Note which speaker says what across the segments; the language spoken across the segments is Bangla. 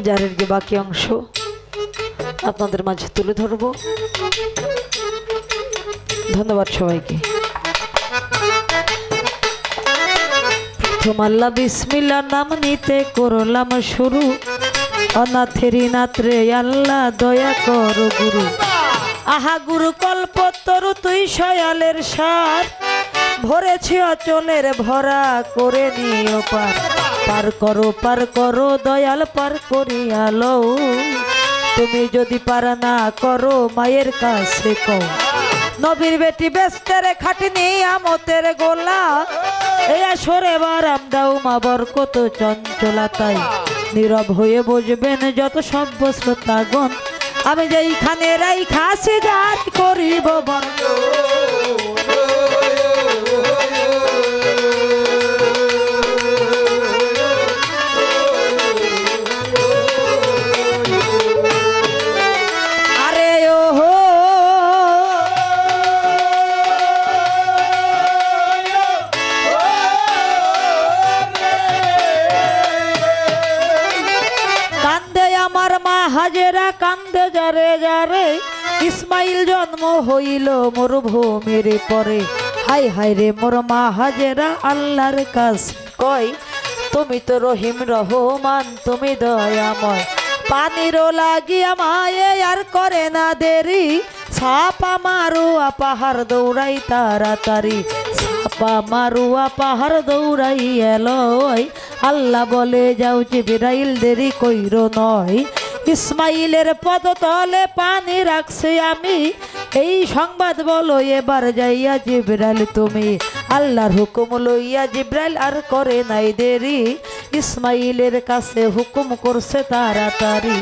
Speaker 1: জারের যে বাকি অংশ, আপনাদের মাঝে তুলে ধরব। ধন্যবাদ সবাইকে। আল্লাহ বিসমিল্লা নাম নিতে করলাম শুরু। অনাথেরি নাত্রে আল্লাহ দয়া কর গুরু। আহা গুরু কল্প তরু, তুই সয়ালের সার। ভরেছি অচলের ভরা, করে নিও পার। পার করো পার করো, দয়াল পার করিয়ালো তুমি যদি পার না করো, মায়ের কাছে কও। নবীর বেটি বেস্তের খাটিনি আমতের গোলা। এই আসরে বারাম দাও মা বরকত চঞ্চলা তাই। নীরব হয়ে বসবেন যত সভ্য শ্রোতাগণ আমি যেইখানে রাই খাসি যার করিব বন্ধ হাজেরা কান্দে যারে যারে, ইসমাইল জন্ম হইল মরুভূমির পরে। হাই হাই রে মোর মা হাজেরা আল্লাহর কাছ কয়, তুমি তো রহিম রহমান, তুমি দয়াময়। পানির লাগিয়া মায়ে আর করে না দেরি। ছাপা মারুয়া পাহাড় দৌড়াই তাড়াতাড়ি। ছাপা মারুয়া পাহাড় দৌড়াই এলয়। আল্লাহ বলে, যাও যে বিরাইল দেরি কইর নয়। ইসমাইলের পদতলে পানি রাখছে আমি। এই সংবাদ বলো, এবার যাইয়া জিব্রাইল তুমি। আল্লাহর হুকুম লইয়া জিব্রাইল আর করে নাই দেরি। ইসমাইলের কাছে হুকুম করছে তাড়াতাড়ি।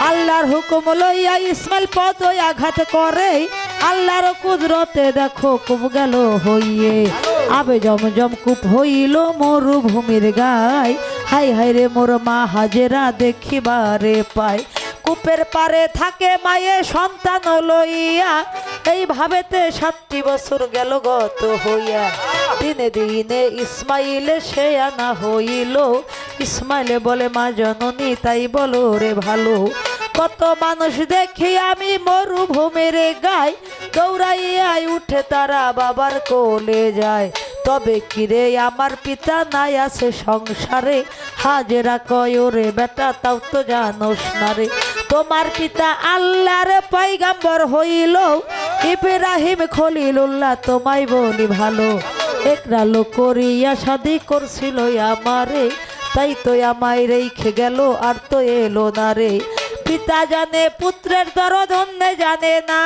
Speaker 1: আল্লাহর হুকুম লইয়া ইসমাইল পদ আঘাত করে। আল্লাহর কুদরতে দেখো কুপ গেল হইয়ে। আবে জমজম কূপ হইল মরুভূমির গায়। হাই হাই রে মোর মা হাজেরা দেখিবারে পায়। কূপের পারে থাকে মায়ে সন্তান লইয়া। এই ভাবেতে সাতটি বছর গেল গত হইয়া। দিনে দিনে ইসমাইলে সে আনা হইল। ইসমাইলে বলে, মা জননী, তাই বলো রে ভালো, কত মানুষ দেখি আমি মরুভূমির গায়। দৌড়াইয়াই উঠে তারা বাবার কোলে যায়। তবে কিরে, আমার পিতা নাই আছে সংসারে। হাজেরা কয় রে বেটা, তাও তো জানোস না রে। তোমার পিতা আল্লাহর পয়গাম্বর হইল। ইব্রাহিম খলিলুল্লাহ তোমায় বলি ভালো। একরা লোক করিয়া শাদি করছিল আমারে। তাই তো আমায় রেখে গেল, আর তো এলো না রে। পিতা জানে, পুত্রের দরদ অন্য জানে না।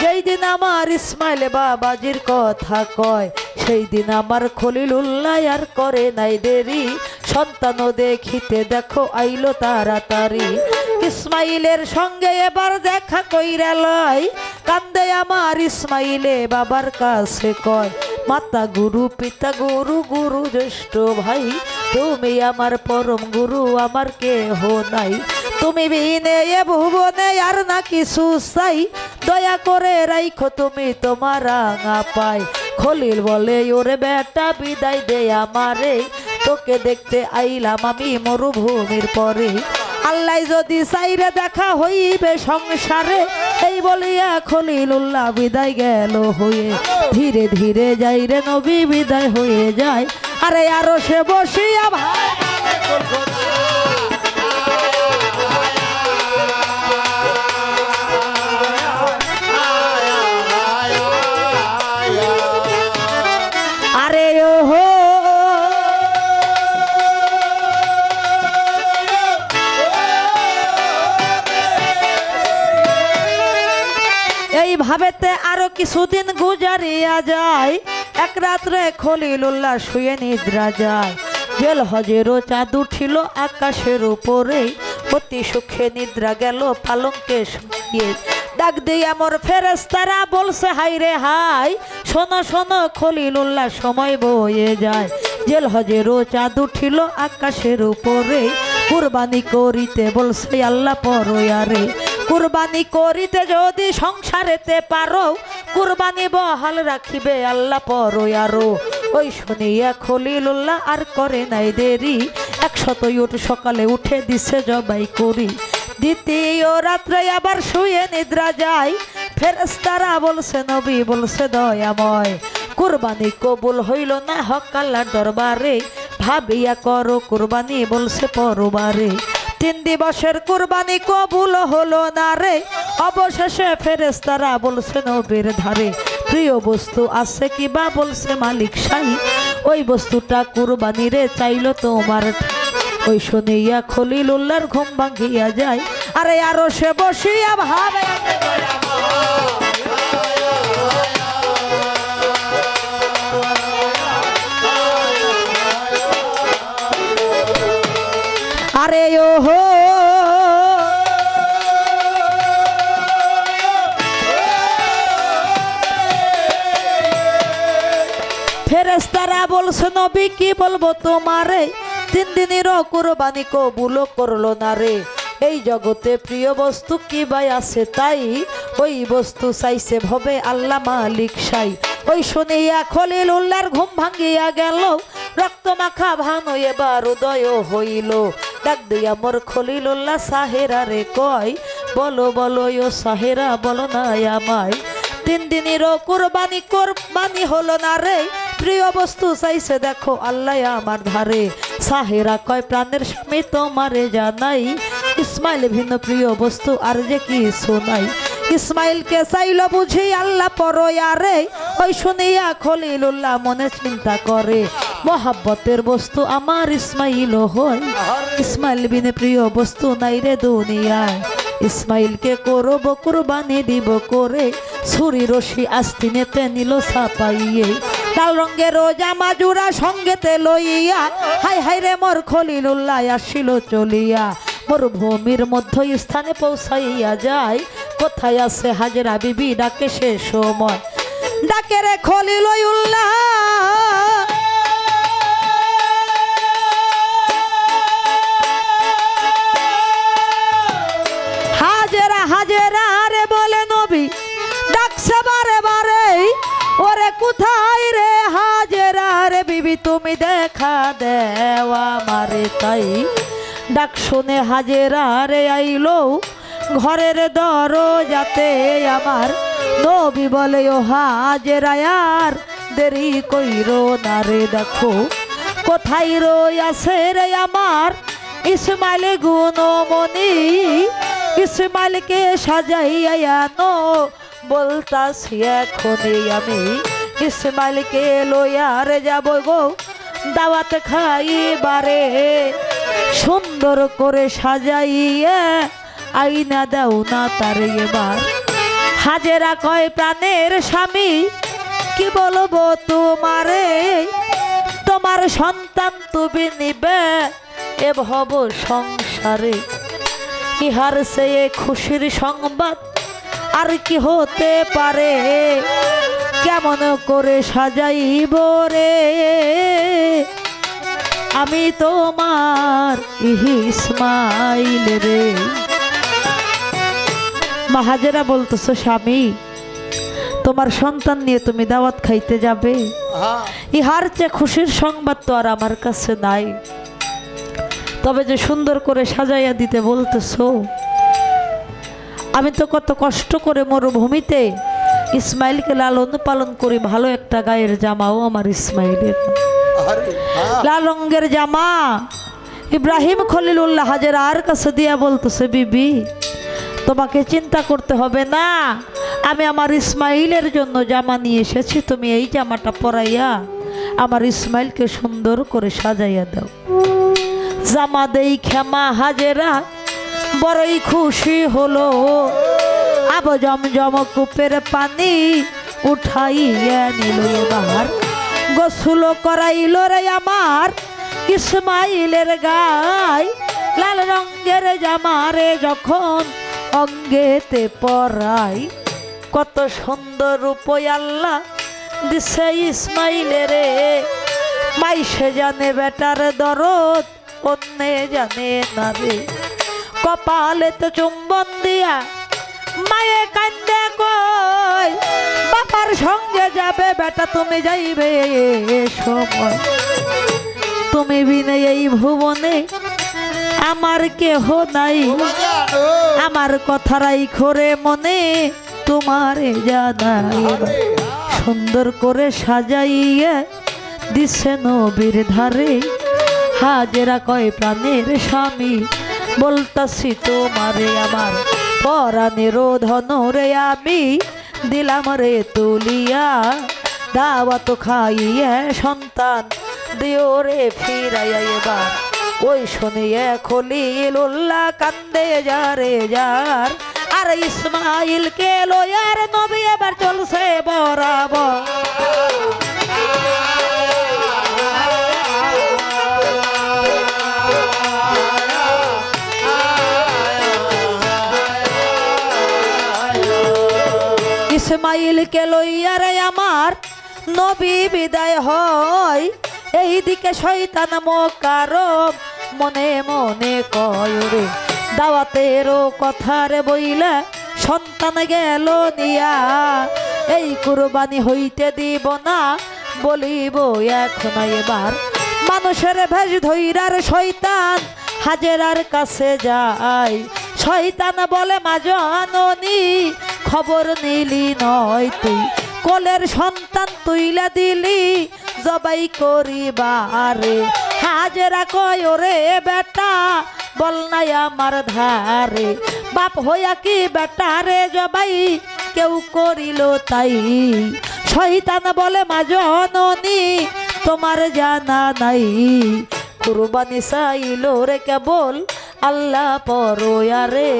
Speaker 1: যেই দিন আমার ইসমাইল বাবাজির কথা কয় সেই দিন আমার খলিলুল্লাহ আর করে নাই দেরি। সন্তান দেখিতে দেখো, আইলো তাড়াতাড়ি। ইসমাইলের সঙ্গে এবার দেখা কইরা লয়, কান্দে আমার ইসমাইলে বাবার কাছে কয়, মাতা গুরু, পিতা গুরু গুরু জ্যেষ্ঠ ভাই, তুমি আমার পরম গুরু, আমার কেহ নাই। তুমি বিনে এ ভুবনে আর না কিছু চাই দয়া করে রাইখো তুমি তোমার পাই খলিল বলে ওরে বেটা বিদায় দে আমারে তোকে দেখতে আইলাম আমি মরুভূমির পরে আল্লাহ যদি চাইরে দেখা হইবে সংসারে এই বলিয়া খলিলুল্লাহ বিদায় গেল হয়ে ধীরে ধীরে যাই রে নবী বিদায় হয়ে যায় আরে আরও সে বসিয়া ভাই ভাবেতে আরও কিছুদিন গুজারিয়া যায়। এক রাত্রে খলিলুল্লাহ শুয়ে নিদ্রা যায়। জেল হজেরও চাঁদ উঠিল আকাশের উপরে। অতি সুখে নিদ্রা গেল পালঙ্কে শুয়ে ডাক দিয়ে আমার ফেরেস্তারা বলছে হাই রে হাই শোনো শোনো, খলিলুল্লাহ সময় বয়ে যায়। জেল হজেরও চাঁদ উঠিল আকাশের উপরে। কুরবানি করিতে বলছে, আল্লাহ পরয়ারে, কুরবানি করিতে যদি সংসারেতে পারো, কুরবানি বহাল রাখিবে আল্লাহ পরয়ারো। ওই শুনিয়া খলিলুল্লাহ আর করে নাই দেরি। একশত ইট সকালে উঠে দিছে জবাই করি। দ্বিতীয় রাত্রে আবার শুয়ে নিদ্রা যায় ফেরেস্তারা বলছে, নবী বলছে, দয়াময়, কুরবানি কবুল হইল না হক আল্লাহর দরবারে। ভাবিয়া করো কুরবানি, বলছে পরবারে। তিন দিবসের কুরবানি কবুল হলো না রে। অবশেষে ফেরেস্তারা বলছে, নবীর ধারে, প্রিয় বস্তু আছে কি বা? বলছে, মালিক শাহী ওই বস্তুটা কুরবানি রে, চাইলো তোমার। ওই শুনিয়া খলিল উল্লার ঘুম ভাঙ্গিয়া যায়। আরে আরও সে বসিয়া ভাবে। ফেরেস্তারা বলছে, নবী, কি বলব তোমারে? তিন দিনের কবুল করল না রে। এই জগতে প্রিয় বস্তু কি বাই আছে তাই? ওই বস্তু চাইছে ভবে আল্লাহ মালিক সাই। ওই শুনিয়া খলিল উল্লার ঘুম ভাঙ্গিয়া গেল। রক্ত মাখা ভান এবার উদয় হইল। ডাক দিয়া মোর খলিল উল্লাহ সাহেরা রে কয়, বলো বলো, ও সাহেরা, বলো না আমায়। তিন দিনেরও কুরবানি কোরবানি হলো না রে। প্রিয় বস্তু চাইছে দেখো আল্লাহ আমার ধারে। সাহেরা কয়, প্রাণের স্বামী তোমারে জানাই। ইসমাইল ভিন্ন প্রিয় বস্তু, আর যে কি শোনাই ইসমাইলকে চাইল বুঝি আল্লাহ পরয়ারে। ওই শুনিয়া খলিলুল্লাহ মনে চিন্তা করে। মহাব্বতের বস্তু আমার ইসমাইল হয়। ইসমাইল বিনে প্রিয় বস্তু নাই রে দুনিয়ায়। ইসমাইলকে করব কুরবানি দিব করে, ছুরি রশি আস্তিনেতে নিল সাপাইয়ে লাল রঙের জামা জুড়া সঙ্গেতে লইয়া, হাই হাই রে মোর খলিলুল্লাহ আসিল চলিয়া। মোর ভূমির মধ্য স্থানে পৌঁছাইয়া যায়, কোথায় আছে হাজরা বিবি, ডাকে সে সময়। ডাকে রে খলিল উল্লাহ বিবি দেখা দেওয়া মারে তাই? ডাক শুনে হাজেরা রে আইলো, ঘরের দর যাতে আমার নবী বলে, ও হাজেরা আর দেরি কইরো না রে, দেখো কোথায় রই আছে রে আমার ইসমাইল গুণমণি? ইসমাইলকে সাজাইয়া আনো, বলতাছি এখনই আমি ইসমাইলকে লইয়ার যাব গো। দাওয়াত খাইবারে, সুন্দর করে সাজাইয়া আইনা দাও না তার এবার। হাজেরা কয়, প্রাণের স্বামী, কি বলব তোমারে? তোমার সন্তান তুমি নিবে এ ভব সংসারে। ইহার সে খুশির সংবাদ আর কি হতে পারে? কেমন করে সাজাইব রে? আমি তোমার ইসমাইল রে। মাহাজেরা বলতেছো স্বামী তোমার সন্তান নিয়ে তুমি দাওয়াত খাইতে যাবে। ইহার চেয়ে খুশির সংবাদ তো আর আমার কাছে নাই। তবে যে সুন্দর করে সাজাইয়া দিতে বলতেছো আমি তো কত কষ্ট করে মরুভূমিতে ইসমাইলকে লালন পালন করি ভালো একটা গায়ের জামাও আমার ইসমাইলের। লাল রঙের জামা। ইব্রাহিম খলিলুল্লাহ হাজার আর কাছে দিয়া বলতেছে বিবি তোমাকে চিন্তা করতে হবে না। আমি আমার ইসমাইলের জন্য জামা নিয়ে এসেছি তুমি এই জামাটা পরাইয়া আমার ইসমাইলকে সুন্দর করে সাজাইয়া দাও। জামা দেই ক্ষমা হাজেরা বড়ই খুশি হলো। আব জমজম কূপের পানি উঠাইয়া নিল এবার। গোসুলো করাইল রে আমার ইসমাইলের গায় লাল রঙের জামারে যখন অঙ্গেতে পরাই, কত সুন্দর রূপই আল্লাহ দিছে ইসমাইলের। মাইসে জানে বেটার দরদ, অন্যে জানে না রে কপালে তো চুম্বন দিয়া মায়ে কান্দে কই? বাবার সঙ্গে যাবে, বেটা, তুমি যাইবে সময়। তুমি বিনে এই ভুবনে আমার কেহ নাই। আমার কথারাই খরে মনে, তোমারে জানাই। সুন্দর করে সাজাইয়া দিছে নবীর ধারে। হাজেরা কয়, প্রাণের স্বামী, বলতাছি তোমারে আমার পরাণের ধন রে আমি, দিলাম রে তুলিয়া। দাওয়াত খাইয়ে সন্তান দিও রে ফিরাইয়া এবার। ওই শুনিয়ে খলিল উল্লাহ কান্দে যারে যার। আর ইসমাইল কে লয়ার নবী এবার চলছে বরাবর। ইসমাইলকে লইয়ারে আমার নবী বিদায় হয়। এই দিকে শয়তান মকারম, মনে মনে কয় রে দাওয়াতেরও কথারে বইলে সন্তান গেল নিয়া এই কুরবানি হইতে দিব না, বলিব এখন এবার। মানুষের ভেজ ধৈরার শয়তান হাজেরার কাছে যায়। শয়তান বলে, মা খবর নিলি নয় তুই। কোলের সন্তান তুইলা দিলি, জবাই করিবারে হাজেরা কয় রে বেটা, বল নাই আমার ধারে। বাপ হইয়া কি বেটা রে জবাই, কেউ করিল তাই। শয়তান বলে, মা জননী, তোমার জানা নাই। কুরবানি চাইল রে কেবল আল্লাহ পরয়ারে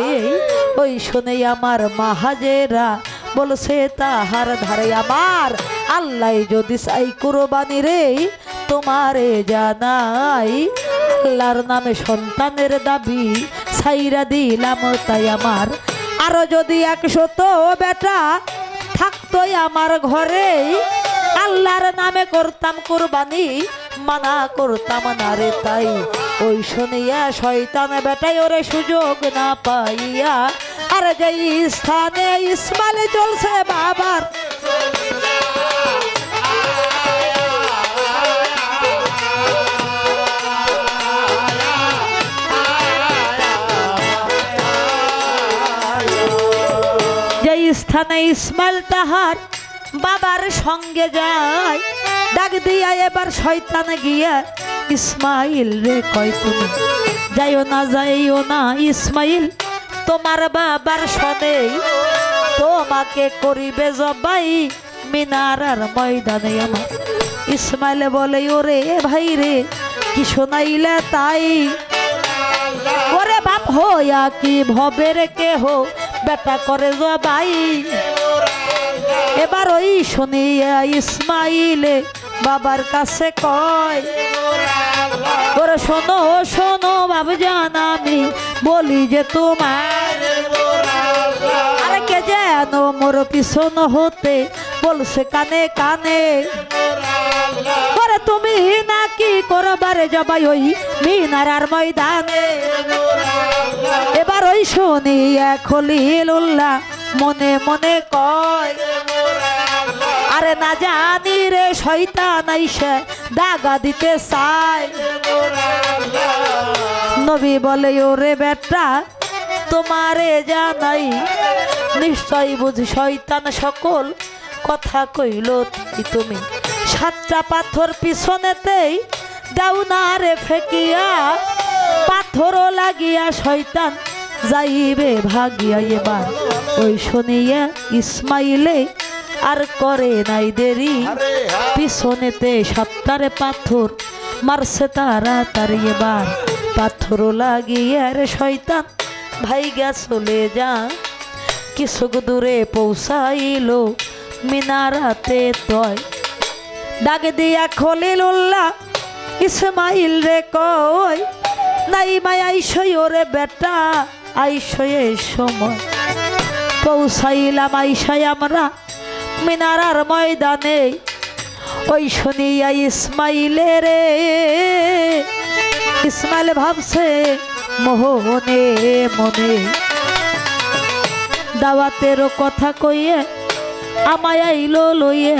Speaker 1: ওই শুনে আমার মাহাজেরা বলছে, তাহার ধারে আমার আল্লাহ যদি চাই কুরবানি রে, তোমারে জানাই আল্লাহর নামে সন্তানের দাবি ছাইরা দিলাম। তাই আমার আরও যদি একশো তো বেটা থাকতোই আমার ঘরে, আল্লাহর নামে করতাম কুরবানি, মানা করতাম না রে তাই ওই শুনিয়া শয়তান বেটাই ওরে সুযোগ না পাইয়া, আর যেই স্থানে ইসমাইল চলছে বাবার। যে স্থানে ইসমাইল তাহার বাবার সঙ্গে যায়, ডাক দিয়া এবার শয়তান গিয়া ইসমাইল রে কয় তুমি? যাইও না যাইও না ইসমাইল, তোমার বাবার সনে তোমাকে করিবে জবাই মিনারার ময়দানে আমার। ইসমাইল বলে, ওরে ভাই রে, কি শোনাইলে তাই? ওরে বাপ হইয়া কি ভবের কেহ বেটা করে জবাই? এবার ওই শুনিয়া ইসমাইলে বাবার কাছে কয়, ওরে শোনো শোনো বাবু জান আমি বলি যে তোমার আরে কে যেন মোর পিছন হতে বলছে কানে কানে তুমি নাকি করবারে জবাই ওই মিনারার ময়দানে? এবার ওই শুনিয়া খলিল উল্লাহ মনে মনে কয় না জানি রে, শয়তান আইসে দাগা দিতে চায়। নবী বলে, ওরে বেটা, তোমারে জানাই, নিশ্চয় বুঝি শয়তান সকল কথা কইল তাই তুমি। সাতটা পাথর পিছনেতেই দাও না রে ফেকিয়া, পাথরও লাগিয়া শয়তান যাইবে ভাগিয়া এবার। ওই শুনিয়া ইসমাইলে আর করে নাই দেরি। পিছনেতে সাতটারে পাথর মারছে তারা তার এবার। পাথর লাগিয়ে রে শয়তান ভাইগা চলে যা। কিছু দূরে পৌঁছাইলো মিনারাতে তয়। ডাক দিয়া খলিল উল্লাহ ইসমাইল রে কয় নাই মাই আইসই ওরে বেটা আইসই সময়। পৌঁছাইলাম আইসাই আমরা মিনারার ময়দানে। ওই শুনিয়া ইসমাইলে রে, ইসমাইল ভাবছে, মোহনে মনে। দাওয়াতেরও কথা কইয়ে আমায় আইলো লইয়ে।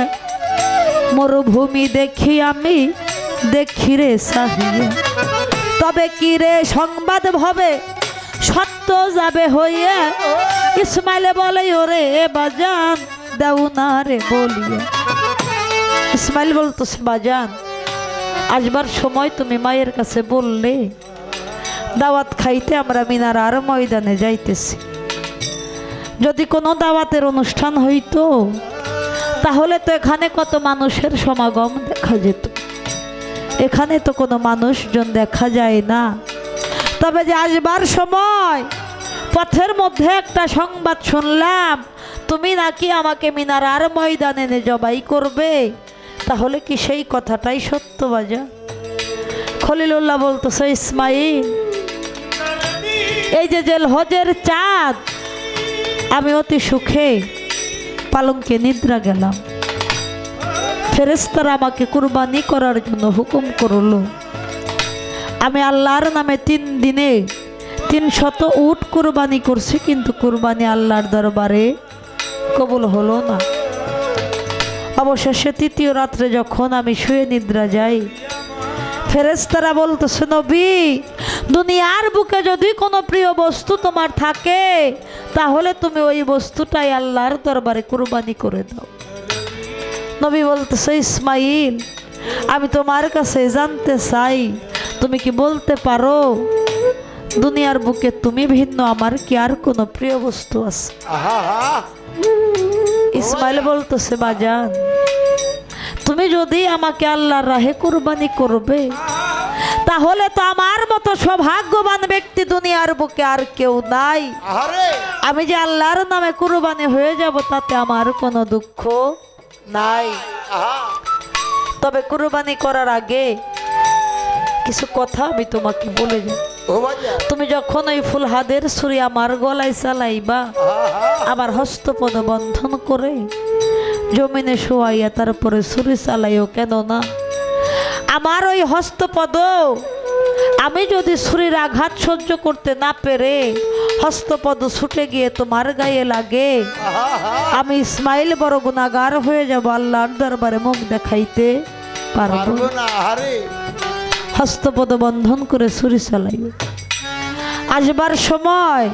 Speaker 1: মরুভূমি দেখি আমি, দেখি রে সাহিয়া তবে কি রে সংবাদ ভবে, সত্য যাবে হইয়া? ইসমাইলে বলে, ওরে বাজান দেও না রে বলিয়া। ইসমাইল বলতেছে বাজান আসবার সময় তুমি মায়ের কাছে বললে, দাওয়াত খাইতে আমরা মিনার আর ময়দানে যাইতেছি। যদি কোনো দাওয়াতের অনুষ্ঠান হইতো, তাহলে তো এখানে কত মানুষের সমাগম দেখা যেত। এখানে তো কোনো মানুষজন দেখা যায় না। তবে যে আসবার সময় পথের মধ্যে একটা সংবাদ শুনলাম তুমি নাকি আমাকে মিনার আর ময়দানে এনে জবাই করবে? তাহলে কি সেই কথাটাই সত্য বাজা? খলিলুল্লাহ বলতেছে, ইসমাইল, এই যে জেল হজের চাঁদ, আমি অতি সুখে পালঙ্কে নিদ্রা গেলাম। ফেরেস্তারা আমাকে কুরবানি করার জন্য হুকুম করল। আমি আল্লাহর নামে তিন দিনে তিন শত উট কুরবানি করছি, কিন্তু কুরবানি আল্লাহর দরবারে কবুল হলো না। অবশেষে তৃতীয় রাত্রে যখন আমি শুয়ে নিদ্রা যাই ফেরেস্তারা বলতেছে, নবী, দুনিয়ার বুকে যদি কোনো প্রিয় বস্তু তোমার থাকে, তাহলে তুমি ওই বস্তুটাই আল্লাহর দরবারে কুরবানি করে দাও। নবী বলতেছে, ইসমাইল, আমি তোমার কাছে জানতে চাই, তুমি কি বলতে পারো, দুনিয়ার বুকে তুমি ভিন্ন, আমার কি আর কোনো প্রিয় বস্তু আছে? ইসমাইল বলতেছে বাজান তুমি যদি আমাকে আল্লাহর রাহে কুরবানি করবে তাহলে তো আমার মতো সৌভাগ্যবান ব্যক্তি দুনিয়ার বুকে আর কেউ নাই। আমি যে আল্লাহর নামে কুরবানি হয়ে যাব তাতে আমার কোনো দুঃখ নাই। তবে কুরবানি করার আগে কিছু কথা আমি তোমাকে বলে যাই। তুমি যখন ওই ফুল ফুলহাদের ছুরি আমার গলায় চালাইবা আবার হস্তপদ বন্ধন করে জমিনে শোয়াইয়া তারপরে ছুরি চালাইও কেন না? আমার ওই হস্তপদ আমি যদি ছুরির আঘাত সহ্য করতে না পেরে হস্তপদ ছুটে গিয়ে তোমার গায়ে লাগে আমি ইসমাইল বড় গুণাগার হয়ে যাব আল্লাহর দরবারে মুখ দেখাইতে পারব
Speaker 2: না।
Speaker 1: হস্তপদ বন্ধন করে ছুরি চালাইব। আসবার সময়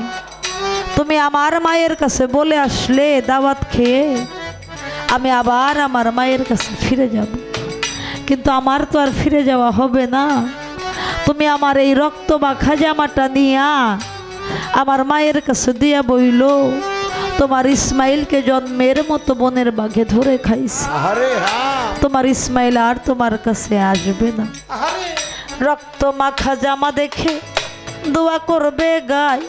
Speaker 1: তুমি আমার মায়ের কাছে বলে আসলে দাওয়াত খেয়ে আমি আবার আমার মায়ের কাছে ফিরে যাব। কিন্তু আমার তো আর ফিরে যাওয়া হবে না। তুমি আমার এই রক্ত বা খাজামাটা নিয়া আমার মায়ের কাছে দিয়া বইল তোমার ইসমাইলকে জন্মের মতো বনের বাঘে ধরে খাইছে। তোমার ইসমাইল আর তোমার কাছে আসবে না। রক্ত মাখা জামা দেখে দোয়া করবে গায়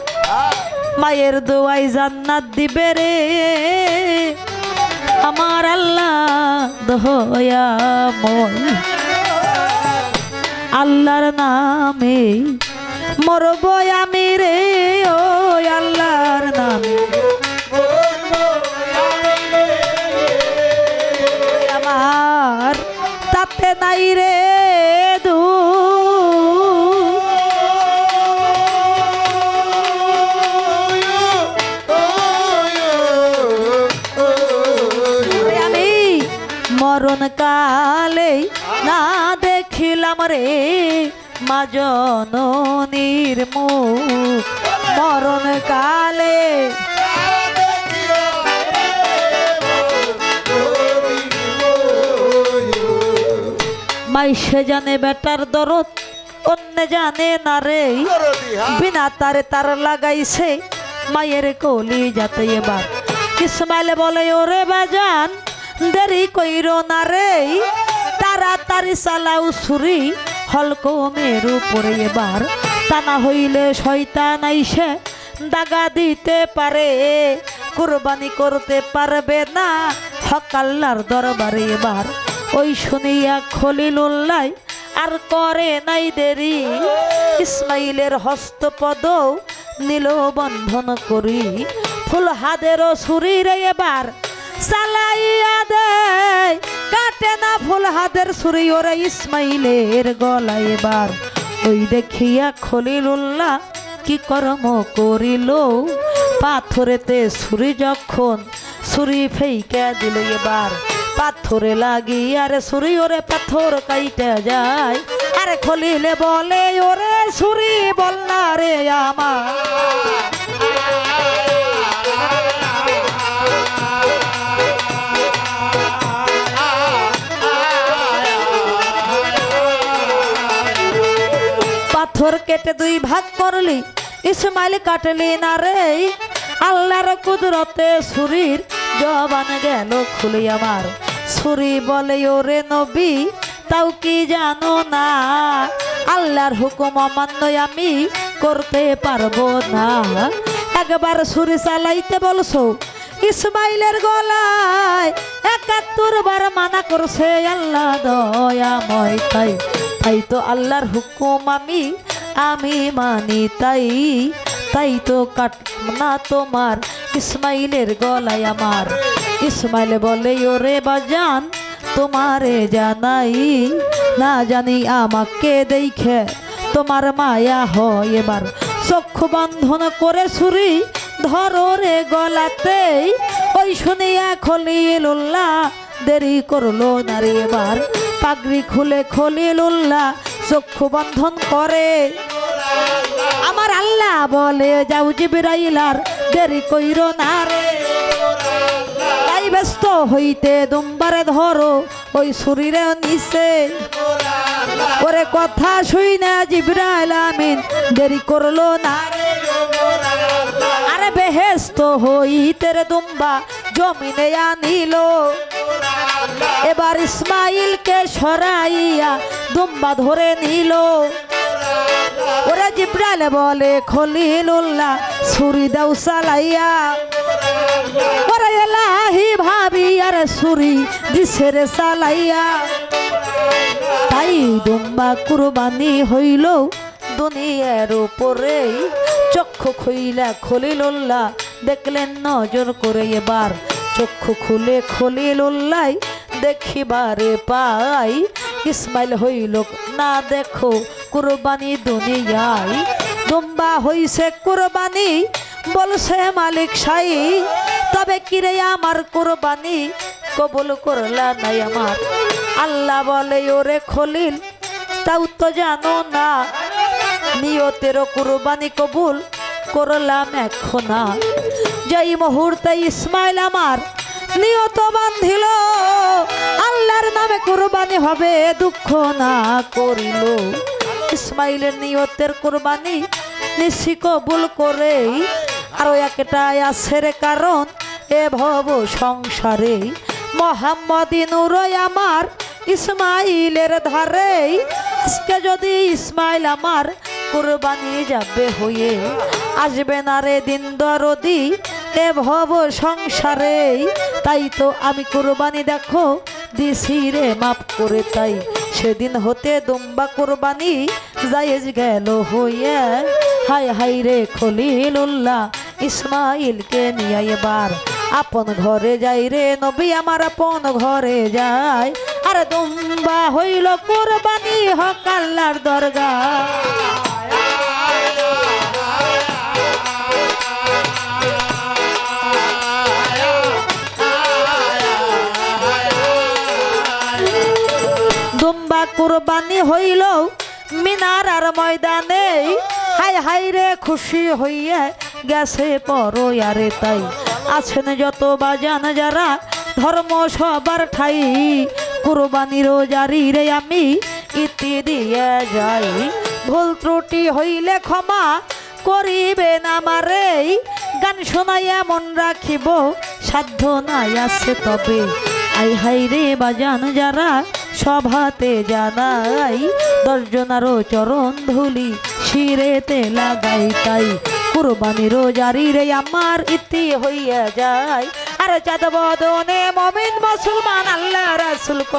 Speaker 1: মায়ের দোয়াই জান্নাত দিবে রে। আমার আল্লাহ দয়াময় আল্লাহর নামে মরব আমি রে, ও আল্লাহর নামে। আমার তাতে নাই রে দু মরণ কালে না দেখিলাম রে, মা জননীর মরণ কালে মাইসে জানে বেটার দরদ, অন্য জানে না রে। বিনা তারে তার লাগাইছে মায়ের কলি যাতে এবার। ইসমাইল বলে, ওরে বাজান দেরি কইর না রে। তাড়াতাড়ি চালাও ছুরি। হলকো মের উপরে এবার। তা না হইলে শয়তান আইসে দাগা দিতে পারে। কুরবানি করতে পারবে না হকাল্লার দরবারে এবার। ওই শুনিয়া খলিলুল্লাই আর করে নাই দেরি। ইসমাইলের হস্তপদ নীল বন্ধন করি। ফুল হাদেরও ছুরিরে এবার। চালাইয়া দেয় কাটে না ফুল হাদের ছুরি ওরে ইসমাইলের গলা এবার। ওই দেখিয়া খলিলুল্লাহ কি কর্ম করিল? পাথরেতে ছুরি যখন ছুরি ফেইকা দিল এবার। পাথরে লাগি আরে সুরি, ওরে পাথর কাইটা যায়। আরে খলিলে বলে, ওরে সুরি বল না রে আমার। পাথর কেটে দুই ভাগ করলি, ইসমাইল কাটলি না রে। আল্লাহর কুদরতে ছুরির জবান গেল খুলি আমার। ছুরি বলে, ওরে নবী, তাও কি জানো না? আল্লাহর হুকুম অমান্য আমি করতে পারব না। একবার ছুরি চালাইতে বলছো, ইসমাইলের গলায় একাত্তর বার মানা করছে, আল্লাহ দয়াময়, তাই তাই তো আল্লাহর হুকুম আমি আমি মানি, তাই তাই তো কাট না তোমার। ইসমাইলের গলায় আমার। ইসমাইল বলে, ওরে বাজান, তোমারে জানাই। না জানি আমাকে দেখে তোমার মায়া হয় এবার। চক্ষু বন্ধন করে ছুরি ধরো রে গলাতেই ওই শুনিয়া খলিলুল্লাহ দেরি করল না রে এবার। পাগড়ি খুলে খলিলুল্লাহ চক্ষু বন্ধন করে। আমার আল্লাহ বলে, যাও জিবরাইলার, দেরি কইরো না রে। তাই ব্যস্ত হইতে দুম্বারে ধরো, ওই শরীরে নিচে। ওরে কথা শুই না জিবরাইল আমিন, দেরি করল না রে। আরে বেহেস্ত হইতে রে দুম্বা জমিনে আনিল। এবার ইসমাইলকে সরাইয়া দুম্বা ধরে নিল। ওরা জিব্রাইল বলে, খলিলুল্লাহ, ছুরি দাও সালাইয়া। ওরা এলাহি ভাবি, আর ছুরি দিছে রে সালাইয়া। তাই দুম্বা কুরবানি হইল দুনিয়ার উপরে। চক্ষু খুইলা খলিলুল্লাহ, দেখলেন নজর করে এবার চক্ষু খুলে খলিলুল্লাহ দেখিবারে পাই। ইসমাইল হইল, না দেখো কুরবানি দুনিয়ায়, দুম্বা হইছে কুরবানি। বলছে, মালিক সাই, তবে কিরে আমার কুরবানি? কবুল করলা নাই আমার। আল্লাহ বলে, ওরে খলিল, তাও তো জানো না, নিয়তের কুরবানি কবুল করলাম এখন। না যেই মুহূর্তে ইসমাইল আমার নিয়ত বান্ধিল আল্লাহর নামে কুরবানি হবে, দুঃখ না করিল। ইসমাইলের নিয়তের কুরবানি নিশি কবুল করে আরও একটাই আছে রে কারণ, এ ভব সংসারে মোহাম্মদিনুরই আমার ইসমাইলের ধারে। আজকে যদি ইসমাইল আমার কুরবানি যাবে হয়ে, আসবে না রে দিন দরদি এ ভব সংসারে, তাই তো আমি কুরবানি দেখো, দিছি রে মাফ করে তাই। সেদিন হতে দুম্বা কুরবানি জায়েজ গেল হইয়া। হাই হাই রে খলিল খলিলুল্লাহ, ইসমাইলকে নিয়ে এবার আপন ঘরে যাই রে, নবী আমার আপন ঘরে যায়। আর দুম্বা হইল কুরবানি হক আল্লাহর দরগা কুরবানি হইল মিনার আর ময়দানে। হাই হাই রে খুশি হইয়া গেছে আরে তাই। আছেন যত বাজান যারা, ধর্ম সবার ঠাই। কুরবানির জারি রে আমি ইতি দিয়ে যাই। ভুল ত্রুটি হইলে ক্ষমা করিবেন আমারে। গান শোনাইয়া মন রাখিব, সাধ্য নাই আছে তবে। আই হাই রে বাজান যারা সভাতে জানাই দশজনারও চরণ ধুলি শিরেতে লাগাই তাই। কুরবানির জারি রে আমার ইতি হইয়া যায়। আর চাঁদ বদনে মমিন মুসলমান, আল্লাহ রাসুল ক